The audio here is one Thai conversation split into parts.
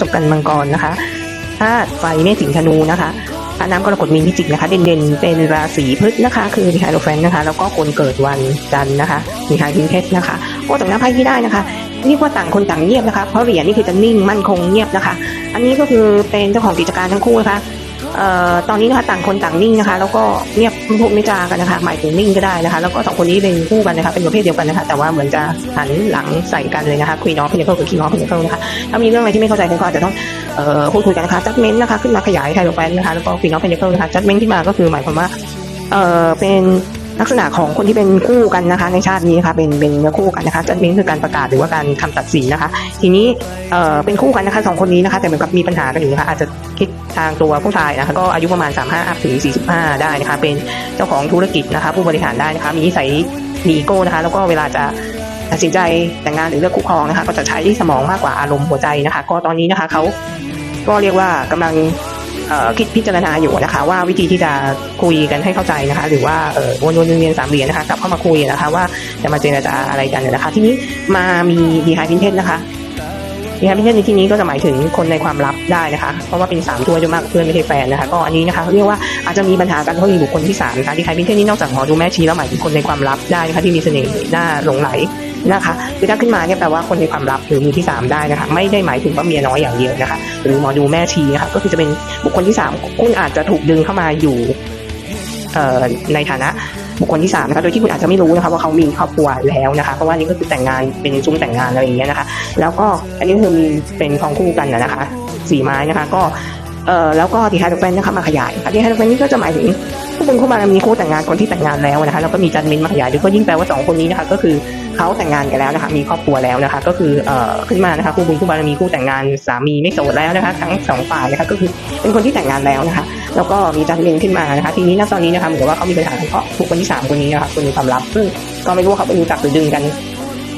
ศพกันมังกรนะคะธาตุไฟเมษสิงธนูนะคะธาตุน้ำกรกฎมีนพิจิกนะคะเด่นๆเป็นราศีพฤษนะคะ คือมีไฮโลแฟนนะคะ แล้วก็คนเกิดวันจันนะคะ มีไฮพินเพชรนะคะก็จากหน้าไพ่ที่ได้นะคะเรียกว่าต่างคนต่างเงียบนะคะเพราะเหรียญนี่คือจะนิ่งมั่นคงเงียบนะคะ อันนี้ก็คือเป็นเจ้าของกิจการทั้งคู่นะคะ ตอนนี้นะคะต่างคนต่างนิ่งนะคะ แล้วก็เงียบไม่พูดไม่จากันนะคะ หมายถึงนิ่งก็ได้นะคะ แล้วก็สองคนนี้เป็นคู่กันนะคะ เป็นประเภทเดียวกันนะคะ แต่ว่าเหมือนจะหันหลังใส่กันเลยนะคะ คุยน้องเพนเคิลกับคีน้องเพนเคิลนะคะ ถ้ามีเรื่องอะไรที่ไม่เข้าใจกันก็อาจจะต้องเอ่อพูดคุยกันนะคะจัดเม้นนะคะ ขึ้นมาขยายไทโรแฟนนะคะ แล้วก็คุยน้องเพนเคิลนะคะจัดเม้นขึ้นมาก็คือหมายความว่า เอ่อเป็น ลักษณะของคนที่เป็นคู่กันนะคะ ในชาตินี้นะคะเป็นเป็นเนื้อคู่กันนะคะจัดมิ้นคือการประกาศหรือว่าการคำตัดสินนะคะ ทีนี้เอ่อเป็นคู่กันนะคะสองคนนี้นะคะแต่เหมือนกับมีปัญหากันอยู่นะคะอาจจะคิดทางตัวผู้ชายนะคะก็อายุประมาณ 35อัพถึง 45 ได้นะคะ เป็นเจ้าของธุรกิจนะคะ ผู้บริหารได้นะคะ มีนิสัยมีอีโก้นะคะ แล้วก็เวลาจะตัดสินใจแต่งงานหรือเลือกคู่ครองนะคะ ก็จะใช้สมองมากกว่าอารมณ์หัวใจนะคะ ก็ตอนนี้นะคะเขาก็เรียกว่ากำลัง พิจารณาอยู่นะคะ ว่าวิธีที่จะคุยกันให้เข้าใจนะคะ หรือว่าเออวนวนเวียนๆสามเหรียญนะคะกลับเข้ามาคุยนะคะ ว่าจะมาเจรจาอะไรกันนะคะ ทีนี้มามีดีไฮพินเทสนะคะดีไฮพินเทสในที่นี้ก็จะหมายถึงคนในความลับได้นะคะ เพราะว่าเป็นสามตัวจะมากเพื่อนไม่ใช่แฟนนะคะ ก็อันนี้นะคะเรียกว่าอาจจะมีปัญหากันเพราะมีบุคคลที่สามนะคะดีไฮพินเทสนี้นอกจากหมอดูแม่ชีแล้วหมายถึงคนในความลับได้นะคะที่มีเสน่ห์น่าหลงไหล นะคะคือถ้าขึ้นมาเนี่ยแปลว่าคนในความลับหรือมือที่สามได้นะคะ ไม่ได้หมายถึงว่าเมียน้อยอย่างเดียวนะคะ หรือหมอดูแม่ชีนะคะก็คือจะเป็นบุคคลที่สามคุณอาจจะถูกดึงเข้ามาอยู่ในฐานะบุคคลที่สามนะคะโดยที่คุณอาจจะไม่รู้นะคะว่าเขามีครอบครัวแล้วนะคะ เพราะว่านี่ก็คือแต่งงานเป็นซุ้มแต่งงานอะไรอย่างเงี้ยนะคะ แล้วก็อันนี้คือมีเป็นของคู่กันนะคะสี่ไม้นะคะ ก็ แล้วก็ที่ไฮโดรเฟนนะคะมาขยายค่ะที่ไฮโดรเฟนนี่ก็จะหมายถึงผู้เป็นคู่มามีคู่แต่งงานคนที่แต่งงานแล้วนะคะแล้วก็มีจันมินมาขยายด้วยก็ยิ่งแปลว่าสองคนนี้นะคะก็คือเขาแต่งงานกันแล้วนะคะมีครอบครัวแล้วนะคะ ก็คือเอ่อขึ้นมานะคะคู่บุญคู่บารมีคู่แต่งงานสามีไม่โสดแล้วนะคะ ทั้งสองฝ่ายนะคะก็คือเป็นคนที่แต่งงานแล้วนะคะ แล้วก็มีจันเมนขึ้นมานะคะ ทีนี้ณตอนนี้นะคะเหมือนกับว่าเขามีปัญหาเฉพาะบุคคลที่สามคนนี้นะคะคนมีความลับซึ่งก็ไม่รู้ว่าเขาไปรู้จักหรือดึงกัน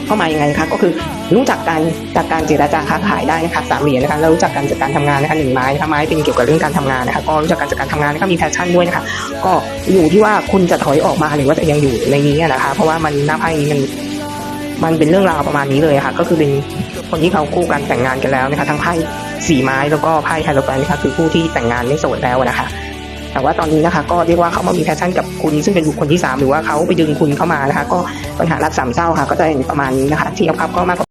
เข้ามายังไงคะก็คือ รู้จักการจากการเจรจาค้าขายได้นะคะสามเหรียญนะคะแล้วรู้จักกันจากการทำงานนะคะหนึ่งไม้นะคะไม้เป็นเกี่ยวกับเรื่องการทำงานนะคะก็รู้จักกันจากการทำงานนะคะมีแพชชั่นด้วยนะคะก็อยู่ที่ว่าคุณจะถอยออกมาหรือว่าจะยังอยู่ในนี้นะคะ เพราะว่ามันหน้าไพ่นี้มันมันเป็นเรื่องราวประมาณนี้เลยค่ะ ก็คือเป็นคนที่เขาคู่กันแต่งงานกันแล้วนะคะ ทั้งไพ่สี่ไม้แล้วก็ไพ่ไฮโลแฟนนะคะคือผู้ที่แต่งงานไม่โสดแล้วนะคะ แต่ว่าตอนนี้นะคะ ก็เรียกว่าเขามามีแพชชั่นกับคุณซึ่งเป็นบุคคลที่สามหรือว่าเขาไปดึงคุณเข้ามานะคะ ก็ปัญหารักสามเศร้าค่ะ ก็จะเป็นประมาณนี้นะคะ ที่เอาครับก็มาก